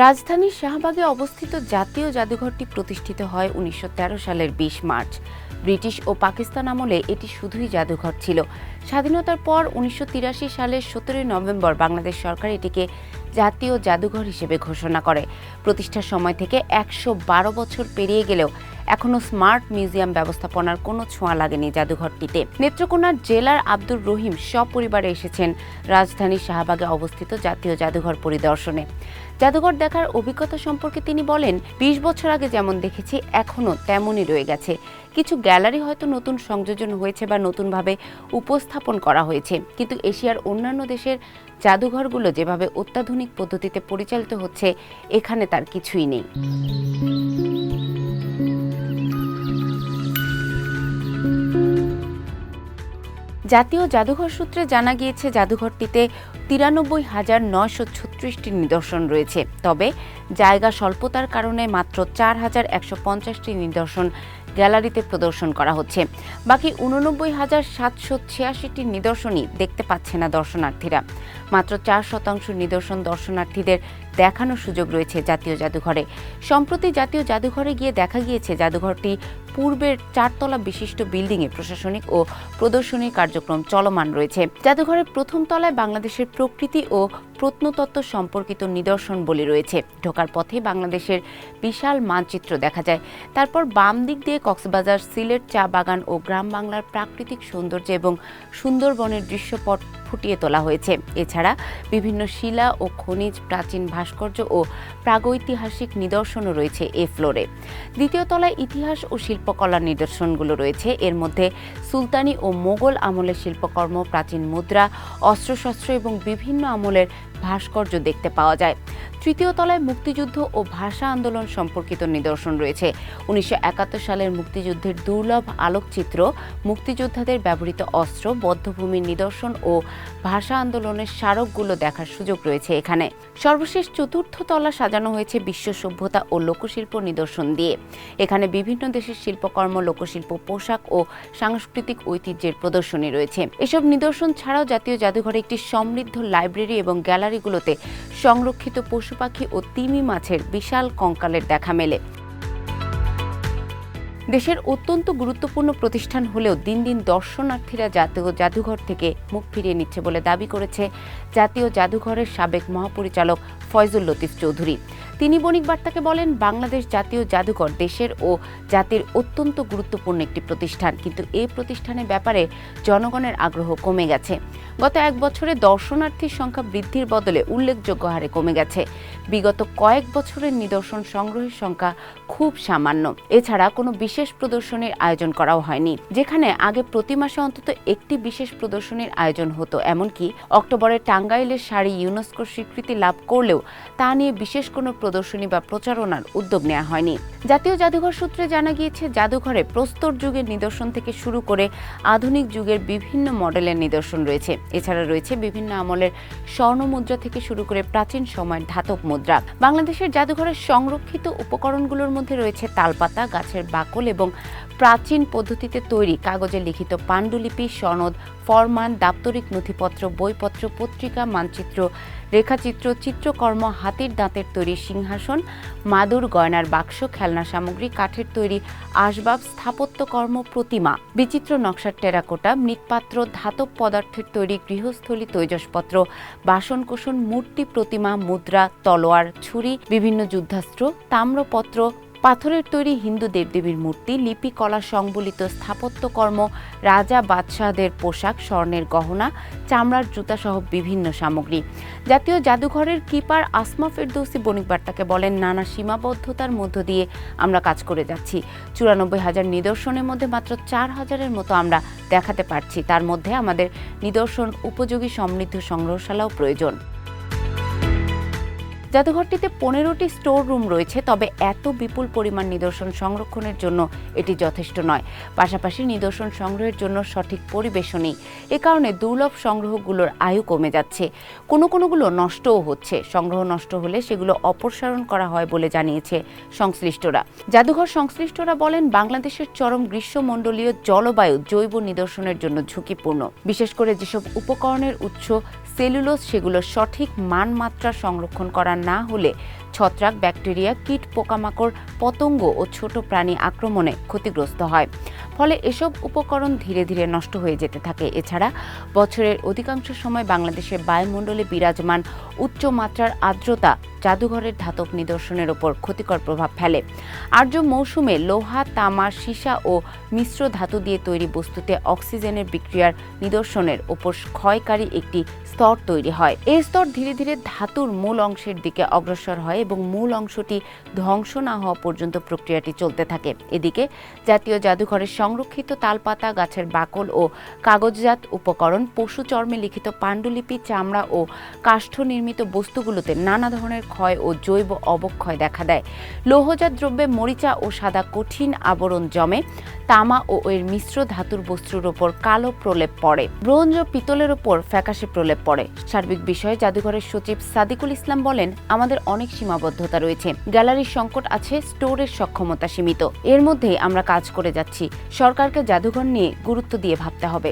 রাজধানীর শাহবাগে অবস্থিত জাতীয় জাদুঘরটি প্রতিষ্ঠিত হয় উনিশশো তেরো সালের বিশ মার্চ। ব্রিটিশ ও পাকিস্তান আমলে এটি শুধুই জাদুঘর ছিল। স্বাধীনতার পর উনিশশো তিরাশি সালের সতেরোই নভেম্বর বাংলাদেশ সরকার এটিকে জাতীয় জাদুঘর হিসেবে ঘোষণা করে। প্রতিষ্ঠার সময় থেকে একশো বারো বছর পেরিয়ে গেলেও এখনও স্মার্ট মিউজিয়াম ব্যবস্থাপনার কোনো ছোঁয়া লাগেনি জাদুঘরটিতে। নেত্রকোনার জেলার আব্দুর রহিম সপরিবারে এসেছেন রাজধানীর শাহবাগে অবস্থিত জাতীয় জাদুঘর পরিদর্শনে। জাদুঘর দেখার অভিজ্ঞতা সম্পর্কে তিনি বলেন, বিশ বছর আগে যেমন দেখেছি এখনও তেমনই রয়ে গেছে। কিছু গ্যালারি হয়তো নতুন সংযোজন হয়েছে বা নতুনভাবে উপস্থাপন করা হয়েছে। কিন্তু এশিয়ার অন্যান্য দেশের জাদুঘরগুলো যেভাবে অত্যাধুনিক পদ্ধতিতে পরিচালিত হচ্ছে, এখানে তার কিছুই নেই। জাতীয় জাদুঘর সূত্রে জানা গিয়েছে, জাদুঘরটিতে তিরানব্বই হাজার নয়শো ছত্রিশটি নিদর্শন রয়েছে। তবে জায়গা স্বল্পতার কারণে মাত্র চার হাজার একশো পঞ্চাশটি নিদর্শন গ্যালারিতে প্রদর্শন করা হচ্ছে। বাকি উননব্বই হাজার সাতশো ছিয়াশিটি নিদর্শনই দেখতে পাচ্ছে না দর্শনার্থীরা। মাত্র চার শতাংশ নিদর্শন দর্শনার্থীদের দেখানোর সুযোগ রয়েছে জাতীয় জাদুঘরে। সম্প্রতি জাতীয় জাদুঘরে গিয়ে দেখা গিয়েছে জাদুঘরটি পূর্বের চারতলা বিশিষ্ট বিল্ডিংয়ে প্রশাসনিক ও প্রদর্শনী কার্যক্রম চলমান রয়েছে। জাদুঘরের প্রথম তলায় বাংলাদেশের প্রকৃতি ও প্রত্নতত্ত্ব সম্পর্কিত নিদর্শন বলে রয়েছে। ঢোকার পথে বাংলাদেশের বিশাল মানচিত্র দেখা যায়। তারপর বাম দিক দিয়ে কক্সবাজার, সিলেট, চা বাগান ও গ্রাম বাংলার প্রাকৃতিক সৌন্দর্য এবং সুন্দরবনের দৃশ্যপট ফুটিয়ে তোলা হয়েছে। এছাড়া বিভিন্ন শিলা ও খনিজ প্রাচীন ভাস্কর্য ও প্রাগৈতিহাসিক নিদর্শনও রয়েছে এ ফ্লোরে। দ্বিতীয় তলায় ইতিহাস ও শিল্পকলার নিদর্শনগুলো রয়েছে। এর মধ্যে সুলতানি ও মোগল আমলের শিল্পকর্ম, প্রাচীন মুদ্রা, অস্ত্রশস্ত্র এবং বিভিন্ন আমলের ভাস্কর্য দেখতে পাওয়া যায়। তৃতীয় তলায় মুক্তিযুদ্ধ ও ভাষা আন্দোলন সম্পর্কিত নিদর্শন রয়েছে। উনিশশো একাত্তর সালের মুক্তিযুদ্ধের দুর্লভ আলোকচিত্র, মুক্তিযোদ্ধাদের ব্যবহৃত অস্ত্র, বদ্ধভূমির নিদর্শন ও ভাষা আন্দোলনের স্মারকগুলো দেখার সুযোগ রয়েছে এখানে। সর্বশেষ চতুর্থ তলা সাজানো হয়েছে বিশ্ব সভ্যতা ও লোকশিল্প নিদর্শন দিয়ে। এখানে বিভিন্ন দেশের শিল্পকর্ম, লোকশিল্প, পোশাক ও সাংস্কৃতিক ঐতিহ্যের প্রদর্শনী রয়েছে। এসব নিদর্শন ছাড়াও জাতীয় জাদুঘরে একটি সমৃদ্ধ লাইব্রেরি এবং গ্যালারিগুলোতে সংরক্ষিত পশু পাখি ও তিমি মাছের বিশাল কঙ্কালের দেখা মেলে। দেশের অত্যন্ত গুরুত্বপূর্ণ প্রতিষ্ঠান হলেও দিন দিন দর্শনার্থীরা জাতীয় জাদুঘর থেকে মুখ ফিরিয়ে নিচ্ছে বলে দাবি করেছে জাতীয় জাদুঘরের সাবেক মহাপরিচালক ফয়জুল লতিফ চৌধুরী। তিনি বণিক বার্তাকে বলেন, বাংলাদেশ জাতীয় জাদুঘর দেশের ও জাতির অত্যন্ত গুরুত্বপূর্ণ একটি প্রতিষ্ঠান। কিন্তু এই প্রতিষ্ঠানের ব্যাপারে জনগণের আগ্রহ কমে গেছে। গত এক বছরে দর্শনার্থীর সংখ্যা বৃদ্ধির বদলে উল্লেখযোগ্য হারে কমে গেছে। বিগত কয়েক বছরের নিদর্শন সংগ্রহের সংখ্যা খুব সামান্য। এছাড়া কোনো বিশেষ প্রদর্শনীর আয়োজন করাও হয়নি, যেখানে আগে প্রতি মাসে অন্তত একটি বিশেষ প্রদর্শনীর আয়োজন হতো। এমনকি অক্টোবরে টাঙ্গাইলের শাড়ি ইউনেস্কোর স্বীকৃতি লাভ করলেও তা নিয়ে বিশেষ কোনো প্রদর্শনী বা প্রচারণার উদ্যোগ নেওয়া হয়নি। জাতীয় জাদুঘর সূত্রে জানা গিয়েছে, জাদুঘরে প্রস্তর যুগের নিদর্শন থেকে শুরু করে আধুনিক যুগের বিভিন্ন মডেলের নিদর্শন রয়েছে। এছাড়া রয়েছে বিভিন্ন আমলের স্বর্ণ মুদ্রা থেকে শুরু করে প্রাচীন সময়ের ধাতব মুদ্রা। বাংলাদেশের জাদুঘরের সংরক্ষিত উপকরণগুলোর মধ্যে রয়েছে তালপাতা, গাছের বাকল এবং প্রাচীন পদ্ধতিতে তৈরি কাগজে লিখিত পাণ্ডুলিপি, সনদ, ফরমান, দাপ্তরিক নথিপত্র, বইপত্র, পত্রিকা, মানচিত্র, রেখাচিত্র, চিত্রকর্ম, হাতির দাঁতের তৈরি সিংহাসন, মাদুর, গয়নার বাক্স, খেলনা সামগ্রী, কাঠের তৈরি আসবাব স্থাপত্যকর্ম প্রতিমা। বিচিত্র নকশার টেরাকোটা, মৃৎপাত্র, ধাতব পদার্থের তৈরি গৃহস্থলী তৈজসপত্র বাসনকোসন মূর্তি প্রতিমা, মুদ্রা, তলোয়ার, ছুরি, বিভিন্ন যুদ্ধাস্ত্র, তাম্রপত্র পাথরের তৈরি হিন্দু দেবদেবীর মূর্তি, লিপি, কলা সংবলিত স্থাপত্যকর্ম, রাজা বাদশাহদের পোশাক, স্বর্ণের গহনা, চামড়ার জুতা সহ বিভিন্ন সামগ্রী। জাতীয় জাদুঘরের কিপার আসমা ফেরদৌসি বণিক বার্তাকে বলেন, নানা সীমাবদ্ধতার মধ্য দিয়ে আমরা কাজ করে যাচ্ছি। চুরানব্বই হাজার নিদর্শনের মধ্যে মাত্র চার হাজারের মতো আমরা দেখাতে পারছি। তার মধ্যে আমাদের নিদর্শন, উপযোগী সমৃদ্ধ সংগ্রহশালাও প্রয়োজন। জাদুঘরটিতে পনেরোটি স্টোর রুম রয়েছে, তবে এত বিপুল পরিমাণ নিদর্শন সংরক্ষণের জন্য এটি যথেষ্ট নয়। পাশাপাশি নিদর্শন সংগ্রহের জন্য সঠিক পরিবেশও নেই। এ কারণে দুর্লভ সংগ্রহগুলোর আয়ু কমে যাচ্ছে। কোনো কোনোগুলো নষ্টও হচ্ছে। সংগ্রহ নষ্ট হলে সেগুলো অপসারণ করা হয় বলে জানিয়েছে সংশ্লিষ্টরা। জাদুঘর সংশ্লিষ্টরা বলেন, বাংলাদেশের চরম গ্রীষ্মমণ্ডলীয় জলবায়ু জৈব নিদর্শনের জন্য ঝুঁকিপূর্ণ। বিশেষ করে যেসব উপকরণের উৎস সেলুলোজ সেগুলোর সঠিক মানমাত্রা সংরক্ষণ করা না হলে ছত্রাক, ব্যাকটেরিয়া, কীট, পোকামাকড়, পতঙ্গ ও ছোট প্রাণী আক্রমণে ক্ষতিগ্রস্ত হয়। ফলে এসব উপকরণ ধীরে ধীরে নষ্ট হয়ে যেতে থাকে। এছাড়া বছরের অধিকাংশ সময় বাংলাদেশের বায়ুমণ্ডলে বিরাজমান উচ্চমাত্রার আর্দ্রতা জাদুঘরের ধাতব নিদর্শনের ওপর ক্ষতিকর প্রভাব ফেলে। আর্য মৌসুমে লোহা, তামা, সীসা ও মিশ্র ধাতু দিয়ে তৈরি বস্তুতে অক্সিজেনের বিক্রিয়ার নিদর্শনের ওপর ক্ষয়কারী একটি স্তর তৈরি হয়। এই স্তর ধীরে ধীরে ধাতুর মূল অংশের দিকে অগ্রসর হয় এবং মূল অংশটি ধ্বংস না হওয়া পর্যন্ত প্রক্রিয়াটি চলতে থাকে। এদিকে জাতীয় জাদুঘরের সংরক্ষিত তালপাতা, গাছের বাকল ও কাগজজাত উপকরণ, পশু চর্মে লিখিত পাণ্ডুলিপি, চামড়া ও কাষ্ঠ নির্মিত বস্তুগুলোতে নানা ধরনের ক্ষয় ও জৈব অবক্ষয় দেখা দেয়। লৌহজাত দ্রব্যে মরিচা ও সাদা কঠিন আবরণ জমে। তামা ও এর মিশ্র ধাতুর বস্তুর ওপর কালো প্রলেপ পড়ে। ব্রোঞ্জ ও পিতলের ওপর ফ্যাকাশে প্রলেপ পড়ে। সার্বিক বিষয়ে জাদুঘরের সচিব সাদিকুল ইসলাম বলেন, আমাদের অনেক সীমাবদ্ধতা রয়েছে। গ্যালারির সংকট আছে, স্টোরের সক্ষমতা সীমিত। এর মধ্যেই আমরা কাজ করে যাচ্ছি। সরকারকে জাদুঘর নিয়ে গুরুত্ব দিয়ে ভাবতে হবে।